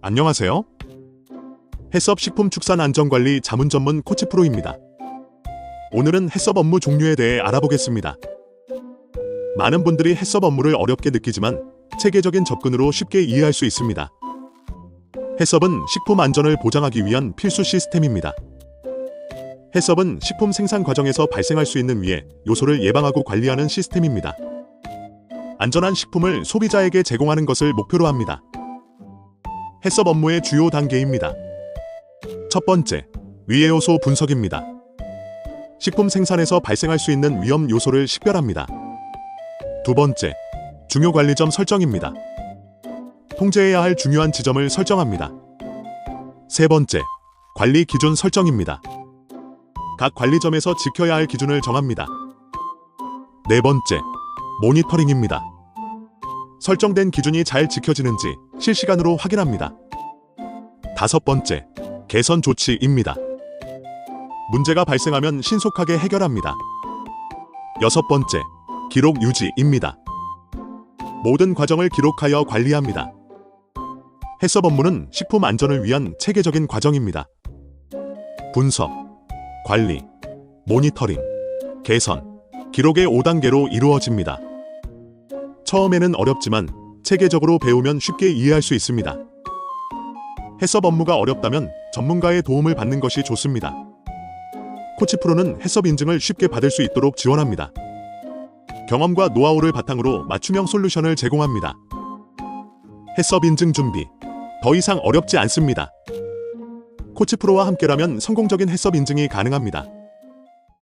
안녕하세요. 해썹 식품축산안전관리 자문 전문 코치프로입니다. 오늘은 해썹 업무 종류에 대해 알아보겠습니다. 많은 분들이 해썹 업무를 어렵게 느끼지만 체계적인 접근으로 쉽게 이해할 수 있습니다. 해썹은 식품 안전을 보장하기 위한 필수 시스템입니다. 해썹은 식품 생산 과정에서 발생할 수 있는 위해 요소를 예방하고 관리하는 시스템입니다. 안전한 식품을 소비자에게 제공하는 것을 목표로 합니다. 해썹 업무의 주요 단계입니다. 첫 번째, 위해 요소 분석입니다. 식품 생산에서 발생할 수 있는 위험 요소를 식별합니다. 두 번째, 중요 관리점 설정입니다. 통제해야 할 중요한 지점을 설정합니다. 세 번째, 관리 기준 설정입니다. 각 관리점에서 지켜야 할 기준을 정합니다. 네 번째, 모니터링입니다. 설정된 기준이 잘 지켜지는지 실시간으로 확인합니다. 다섯 번째, 개선 조치입니다. 문제가 발생하면 신속하게 해결합니다. 여섯 번째, 기록 유지입니다. 모든 과정을 기록하여 관리합니다. 해썹 업무는 식품 안전을 위한 체계적인 과정입니다. 분석, 관리, 모니터링, 개선, 기록의 5단계로 이루어집니다. 처음에는 어렵지만 체계적으로 배우면 쉽게 이해할 수 있습니다. 해썹 업무가 어렵다면 전문가의 도움을 받는 것이 좋습니다. 코치프로는 해썹 인증을 쉽게 받을 수 있도록 지원합니다. 경험과 노하우를 바탕으로 맞춤형 솔루션을 제공합니다. 해썹 인증 준비. 더 이상 어렵지 않습니다. 코치프로와 함께라면 성공적인 해썹 인증이 가능합니다.